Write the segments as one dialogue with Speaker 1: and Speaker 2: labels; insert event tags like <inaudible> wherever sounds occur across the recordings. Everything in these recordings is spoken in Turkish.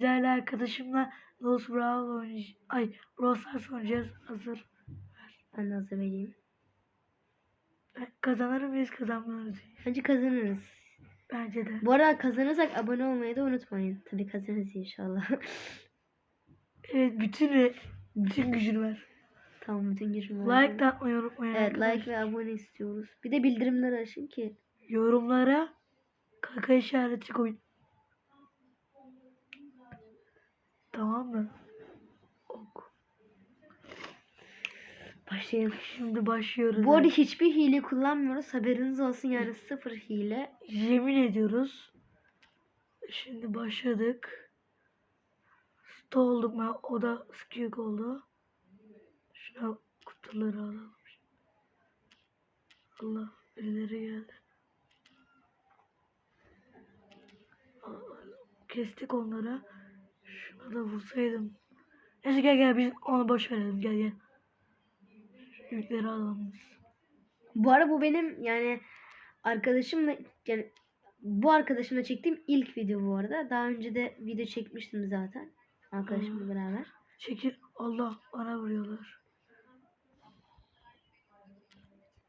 Speaker 1: Değerli arkadaşımla Los Brawl oynayacağız. Ay Stars oynayacağız. Hazır.
Speaker 2: Ben de hazır vereyim.
Speaker 1: Ben Kazanır mıyız kazanmıyoruz.
Speaker 2: Bence kazanırız.
Speaker 1: Bence de.
Speaker 2: Bu arada kazanırsak abone olmayı da unutmayın. Tabii kazanırız inşallah. <laughs>
Speaker 1: Evet bütün bütün gücünü ver.
Speaker 2: tamam bütün gücüm var.
Speaker 1: Like da atmayı unutmayın.
Speaker 2: Evet like
Speaker 1: arkadaşlar.
Speaker 2: ve abone istiyoruz. Bir de bildirimleri açın ki.
Speaker 1: Yorumlara kaka işareti koyun. Tamam mı? Ok.
Speaker 2: Başlayalım.
Speaker 1: Şimdi başlıyoruz.
Speaker 2: Bu arada hiçbir hile kullanmıyoruz. Haberiniz olsun yani sıfır hile.
Speaker 1: Yemin ediyoruz. Şimdi başladık. Sto olduk ben. O da skiyük oldu. Şuna kutuları alalım. Allah birileri geldi. Kestik onları. Şuna da vursaydım. Neyse gel gel biz onu boş verelim gel gel. Yükleri alalım.
Speaker 2: Bu arada bu benim yani arkadaşımla yani bu arkadaşımla çektiğim ilk video bu arada. Daha önce de video çekmiştim zaten. Arkadaşımla beraber.
Speaker 1: Çekil. Allah bana vuruyorlar.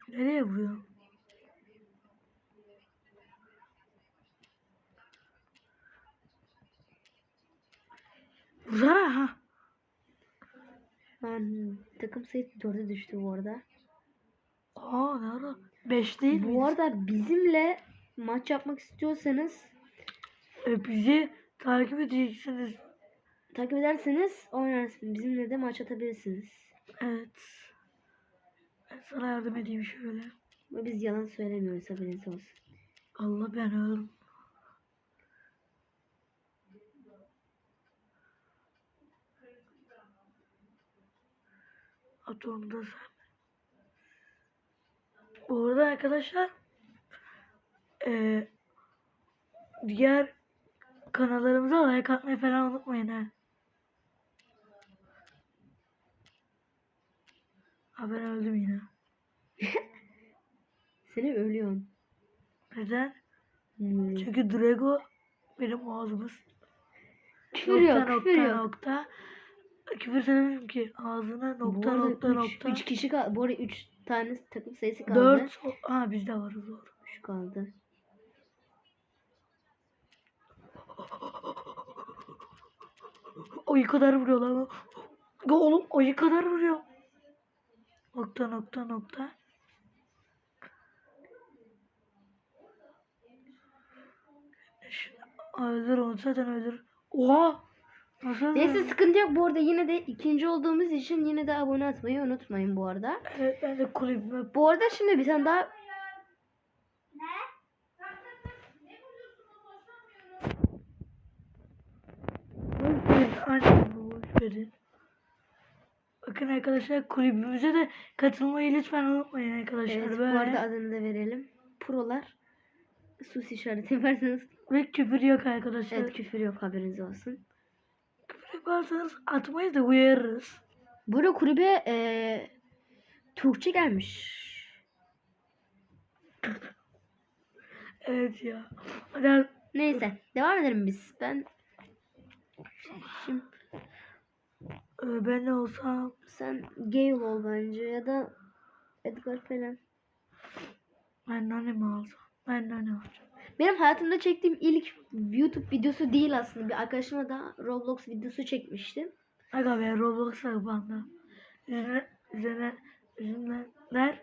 Speaker 1: Nereye vuruyor? Vursana ha.
Speaker 2: An takım sayısı 4'e düştü bu arada.
Speaker 1: Aa ne ara? Beş değil mi?
Speaker 2: Bu arada bizimle maç yapmak istiyorsanız
Speaker 1: E, bizi takip edeceksiniz.
Speaker 2: takip ederseniz oynarsınız. Bizimle de maç atabilirsiniz.
Speaker 1: Evet. Ben sana yardım edeyim şöyle.
Speaker 2: Ve biz yalan söylemiyoruz haberiniz olsun.
Speaker 1: Allah ben ölürüm. At onu da sen. Bu arada arkadaşlar eee, diğer kanallarımıza like atmayı falan unutmayın ha. Ha ben öldüm yine. <laughs>
Speaker 2: Seni ölüyorsun.
Speaker 1: Neden?
Speaker 2: Hmm.
Speaker 1: Çünkü Drago benim ağzımız.
Speaker 2: Küfür yok,
Speaker 1: nokta
Speaker 2: küfür
Speaker 1: nokta
Speaker 2: yok.
Speaker 1: nokta. Küfür söylemedim ki ağzına
Speaker 2: Bu
Speaker 1: nokta
Speaker 2: arada
Speaker 1: nokta
Speaker 2: üç,
Speaker 1: nokta.
Speaker 2: üç kişi kaldı. Bu arada 3 tane takım sayısı kaldı.
Speaker 1: Dört. Ha bizde var doğru.
Speaker 2: Şu kaldı.
Speaker 1: Ayı kadar vuruyor lan. Oğlum ayı kadar vuruyor. Nokta nokta nokta. Öldür onu zaten öldür. Oha.
Speaker 2: Neyse sıkıntı yok. Bu arada yine de ikinci olduğumuz için yine de abone atmayı unutmayın bu arada.
Speaker 1: Evet ben de kulübüme
Speaker 2: Bu arada şimdi bir tane daha
Speaker 1: verin. Bakın arkadaşlar kulübümüze de katılmayı lütfen unutmayın arkadaşlar.
Speaker 2: evet, bu arada adını da verelim. Prolar sus işareti yaparsanız
Speaker 1: Ve küfür yok arkadaşlar.
Speaker 2: evet küfür yok haberiniz olsun.
Speaker 1: Yaparsanız atmayız da uyarırız.
Speaker 2: Burada kulübe eee Türkçe gelmiş.
Speaker 1: Evet ya. Hadi
Speaker 2: Neyse devam edelim biz. Ben şimdi
Speaker 1: e, ben ne olsam
Speaker 2: sen Gale ol bence ya da Edgar falan.
Speaker 1: ben nane mi alsam? Ben nane alacağım.
Speaker 2: Benim hayatımda çektiğim ilk YouTube videosu değil aslında. Bir arkadaşıma da Roblox videosu çekmiştim.
Speaker 1: Aga ben. Üzerine, üzerine, üzerineler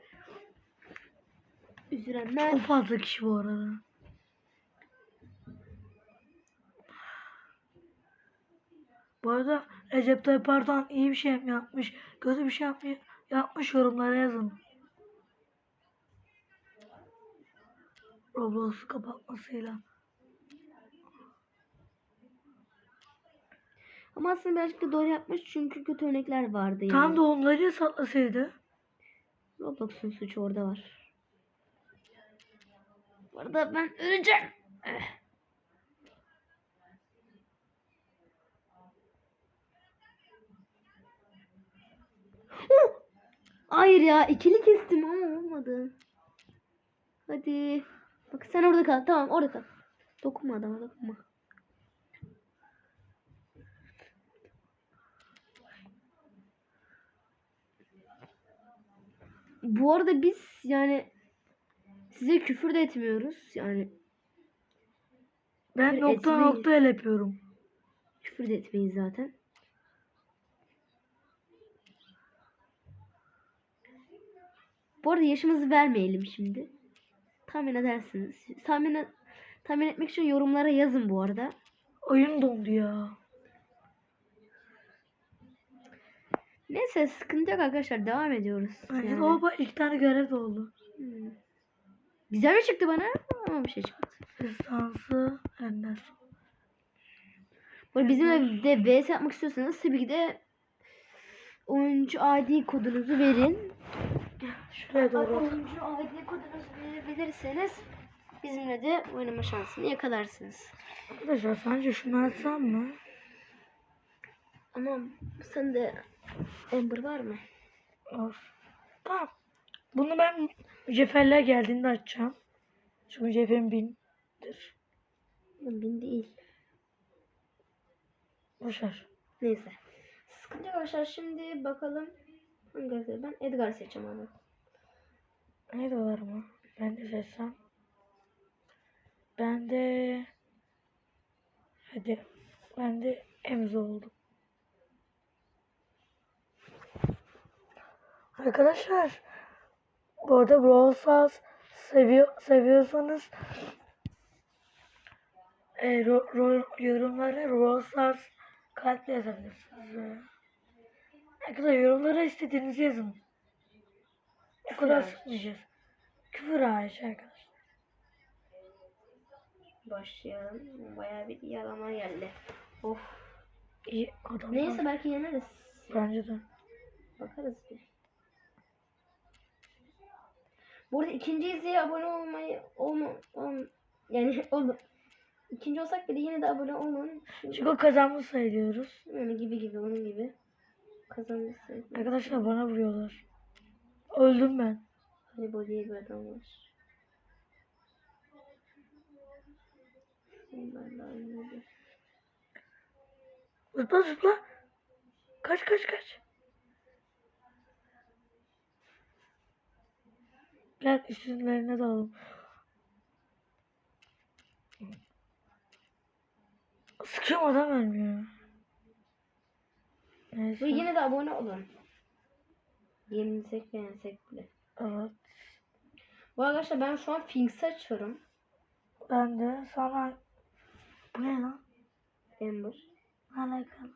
Speaker 2: Üzülenler.
Speaker 1: çok fazla kişi bu arada. Bu arada Recep Tayyip Erdoğan iyi bir şey mi yapmış, kötü bir şey yapmış, yapmış yorumlara yazın. Roblox'u kapatmasıyla.
Speaker 2: Ama aslında birazcık da doğru yapmış çünkü kötü örnekler vardı yani.
Speaker 1: Tam da onları yasaklasaydı.
Speaker 2: Roblox'un suçu orada var. Bu arada ben öleceğim. Eh. Oh! Hayır ya ikili kestim ama olmadı. Hadi. Bak sen orada kal. Tamam orada kal. Dokunma adama dokunma. Bu arada biz yani size küfür de etmiyoruz. Yani
Speaker 1: ben nokta
Speaker 2: etmeyiz.
Speaker 1: nokta el yapıyorum.
Speaker 2: Küfür de etmeyiz zaten. Bu arada yaşımızı vermeyelim şimdi. Tahmin edersiniz. Tahmin, et- tahmin etmek için yorumlara yazın bu arada.
Speaker 1: Oyun dondu ya.
Speaker 2: Neyse sıkıntı yok arkadaşlar. Devam ediyoruz.
Speaker 1: Bence
Speaker 2: Yani.
Speaker 1: bak iki tane görev de oldu.
Speaker 2: Hmm. Güzel mi çıktı bana? Ama bir şey çıkmadı.
Speaker 1: Destansı Ender.
Speaker 2: Bu arada bizimle de VS yapmak istiyorsanız tabii ki de oyuncu ID kodunuzu verin.
Speaker 1: Şuraya doğru.
Speaker 2: Oyuncu ID kodunuzu verirseniz bizimle de oynama şansını yakalarsınız.
Speaker 1: Arkadaşlar sence şunu açsam mı?
Speaker 2: Ama sende Ember var mı?
Speaker 1: Var. Tamam. Bunu ben mücevherler geldiğinde açacağım. Şu mücevherim bindir.
Speaker 2: Bin değil.
Speaker 1: Boşver.
Speaker 2: Neyse. Sıkıntı yok arkadaşlar. Şimdi bakalım. Hangi? Ben Edgar seçeceğim abi.
Speaker 1: Ne diyorlar mı? Ben de seçsem. Ben de... Hadi. Ben de Emzo oldum. Arkadaşlar. Bu arada Brawl Stars seviyor, seviyorsanız e, ro, ro- yorumlara Brawl Stars kalple yazabilirsiniz. Arkadaşlar yorumlara istediğinizi yazın. O kadar sıkmayacağız. Küfür hariç arkadaşlar.
Speaker 2: Başlayalım. Bayağı bir yalama geldi. Of.
Speaker 1: İyi adamlar.
Speaker 2: Neyse belki yeneriz.
Speaker 1: Bence de.
Speaker 2: Bakarız bir. Bu arada ikinci izleye abone olmayı olma, olm, yani <laughs> olun. İkinci olsak bile yine de abone olun.
Speaker 1: Çünkü o kazanmış sayılıyoruz.
Speaker 2: Yani gibi gibi onun gibi. Kazanırsın.
Speaker 1: Arkadaşlar bana vuruyorlar. Öldüm ben.
Speaker 2: Haribo diye bir adam var. Ben de aynı gibi.
Speaker 1: Zıpla zıpla. Kaç kaç kaç. Gel üstlerine dalalım. Sıkıyorum adam ölmüyor. Neyse.
Speaker 2: Ve yine de abone olun. Yenilsek beğensek bile.
Speaker 1: Evet.
Speaker 2: Bu arkadaşlar ben şu an Finks'i açıyorum.
Speaker 1: Ben de. Bu ne lan?
Speaker 2: Ember.
Speaker 1: Alakalı.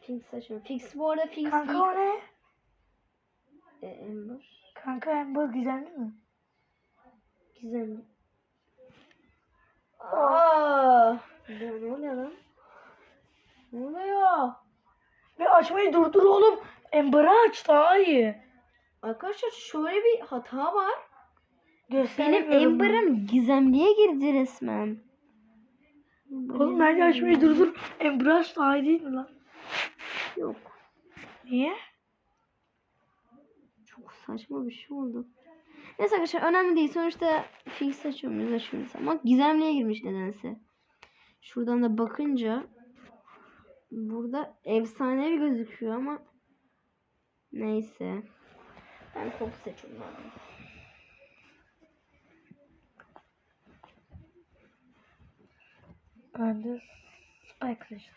Speaker 2: Finks'i açıyorum. Finks bu arada Finks
Speaker 1: Kanka
Speaker 2: ilk...
Speaker 1: o ne?
Speaker 2: E, Ember.
Speaker 1: Kanka Ember gizemli mi?
Speaker 2: Gizemli. Aa! Ne oluyor lan? Ne oluyor?
Speaker 1: Ve açmayı durdur oğlum. Ember'ı aç daha iyi.
Speaker 2: Arkadaşlar şöyle bir hata var. Benim. Ember'ım gizemliye girdi resmen.
Speaker 1: Oğlum bence açmayı durdur. Daha iyi değil mi lan?
Speaker 2: Yok.
Speaker 1: Niye?
Speaker 2: Çok saçma bir şey oldu. Neyse arkadaşlar önemli değil. Sonuçta fix açıyoruz açıyoruz. Ama gizemliye girmiş nedense. Şuradan da bakınca burada efsanevi gözüküyor ama neyse. Ben top seçiyorum abi.
Speaker 1: Ben de Spike seçtim.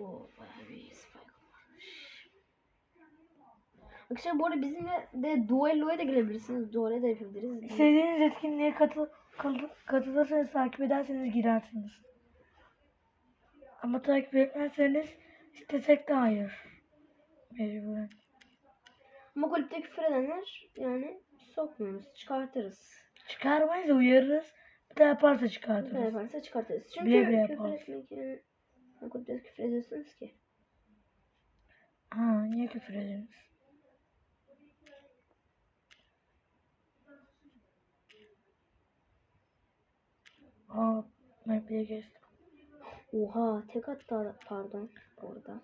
Speaker 2: Oo, bayağı bir spike varmış. Arkadaşlar bu arada bizimle de duelloya da girebilirsiniz. Duelloya da yapabiliriz.
Speaker 1: İstediğiniz etkinliğe katıl, katıl, katılırsanız takip ederseniz girersiniz. Ama takip etmezseniz istesek de hayır. Mecburen.
Speaker 2: Ama kulüpte küfür edenler yani sokmuyoruz. Çıkartırız.
Speaker 1: Çıkarmayız uyarırız. Bir daha yaparsa çıkartırız.
Speaker 2: yaparsa çıkartırız. Çünkü
Speaker 1: Bile bile
Speaker 2: küfür
Speaker 1: yaparız.
Speaker 2: etmek yani kulüpte küfür ediyorsunuz ki.
Speaker 1: Ha niye küfür ediniz? Aa Map'liye geçtim.
Speaker 2: Oha tek hatta pardon orada.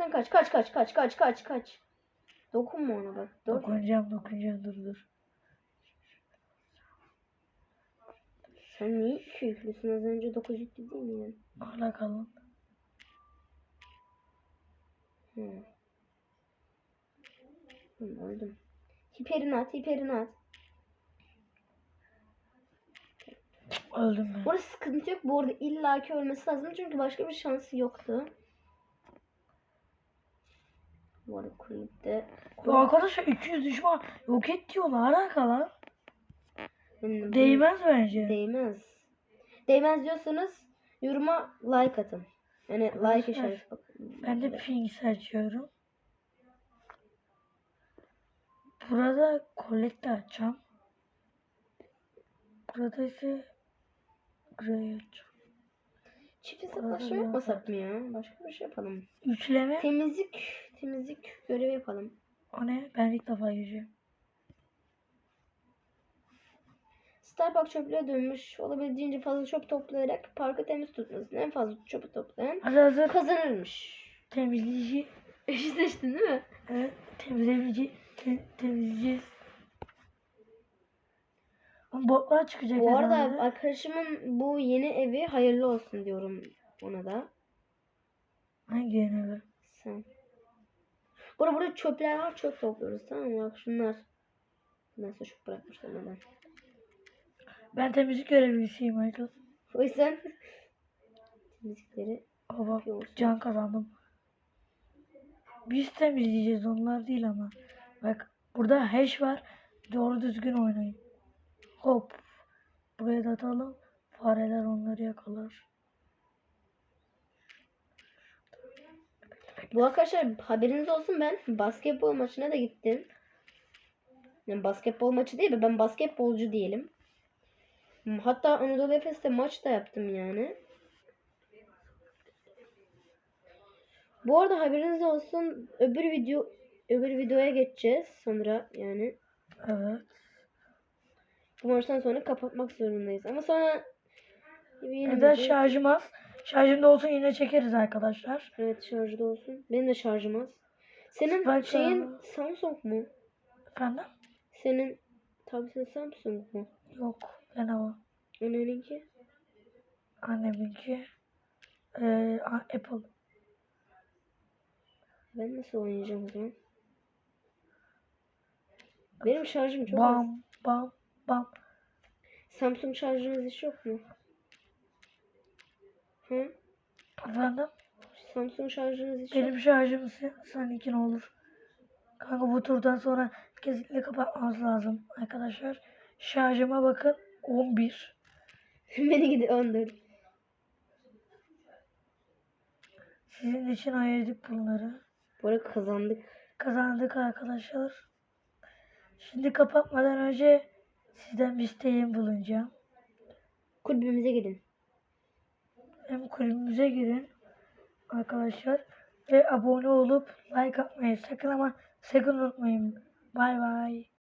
Speaker 2: Sen kaç kaç kaç kaç kaç kaç kaç. Dokunma ona bak. Dur.
Speaker 1: Dokunacağım dokunacağım dur dur.
Speaker 2: Sen niye iki yüklüsün? Az önce 9 yüklü değil miydin?
Speaker 1: Hala kalın.
Speaker 2: Hı. Hı, öldüm. Hiperini at, hiperini at.
Speaker 1: Öldüm ben.
Speaker 2: Burada sıkıntı yok. Bu arada illaki ölmesi lazım çünkü başka bir şansı yoktu. Bu arada kulüpte
Speaker 1: Ya arkadaşlar 200 düşman yok et diyorlar. Alaka lan.
Speaker 2: Hmm,
Speaker 1: Değmez bence.
Speaker 2: Değmez. Değmez diyorsanız yoruma like atın. Yani like işareti bakın.
Speaker 1: Ben de ping seçiyorum. Burada Colette açacağım. Burada ise Grey açacağım.
Speaker 2: Çift hesaplaşma yapmasak mı ya? Başka bir şey yapalım.
Speaker 1: Üçleme.
Speaker 2: Temizlik, temizlik görevi yapalım.
Speaker 1: O ne? Ben ilk defa gireceğim.
Speaker 2: Starbucks çöplüğe dönmüş. Olabildiğince fazla çöp toplayarak parkı temiz tutmasın. En fazla çöpü toplayan
Speaker 1: Hazır hazır.
Speaker 2: kazanırmış.
Speaker 1: Temizleyici.
Speaker 2: Eşi seçtin değil mi?
Speaker 1: Evet. Temizleyici. Te temizleyeceğiz. Botlar çıkacak
Speaker 2: Bu arada
Speaker 1: herhalde.
Speaker 2: arkadaşımın bu yeni evi hayırlı olsun diyorum ona da.
Speaker 1: Hangi yeni evi?
Speaker 2: Sen. Burada burada çöpler var çöp topluyoruz tamam mı? Bak şunlar. Neyse çöp bırakmışlar neden.
Speaker 1: Ben temizlik görevlisiyim Michael.
Speaker 2: O yüzden <laughs> temizlikleri yapıyoruz.
Speaker 1: can kazandım. Biz temizleyeceğiz onlar değil ama. Bak burada hash var. Doğru düzgün oynayın. Hop. Buraya da atalım. Fareler onları yakalar.
Speaker 2: Bu arkadaşlar haberiniz olsun ben basketbol maçına da gittim. Yani basketbol maçı değil de ben basketbolcu diyelim. Hatta Anadolu Efes'te maç da yaptım yani. Bu arada haberiniz olsun öbür video öbür videoya geçeceğiz sonra yani.
Speaker 1: Evet.
Speaker 2: Bu maçtan sonra kapatmak zorundayız. Ama sonra
Speaker 1: Neden şarjım az? Şarjım da olsun yine çekeriz arkadaşlar.
Speaker 2: Evet şarjı da olsun. Benim de şarjım az. Senin
Speaker 1: Spike
Speaker 2: şeyin
Speaker 1: var.
Speaker 2: Samsung mu?
Speaker 1: Efendim?
Speaker 2: Senin tabletin Samsung mu?
Speaker 1: Yok. Lenovo.
Speaker 2: Anneninki?
Speaker 1: Anneminki. Ee, Apple.
Speaker 2: Ben nasıl oynayacağım o zaman? Benim şarjım çok az.
Speaker 1: Bam bam bam.
Speaker 2: Samsung şarjınız hiç yok mu? Hı?
Speaker 1: Efendim?
Speaker 2: Samsung şarjınız yok
Speaker 1: Benim şarjım se- seninki ne olur? Kanka bu turdan sonra kesinlikle kapatmamız lazım arkadaşlar. Şarjıma bakın 11. <laughs>
Speaker 2: Beni gidi 14.
Speaker 1: Sizin için ayırdık bunları.
Speaker 2: Bu arada kazandık.
Speaker 1: Kazandık arkadaşlar. Şimdi kapatmadan önce sizden bir isteğim bulunacağım.
Speaker 2: Kulübümüze gidin.
Speaker 1: Hem kulübümüze girin arkadaşlar. Ve abone olup like atmayı sakın ama sakın unutmayın. Bay bay.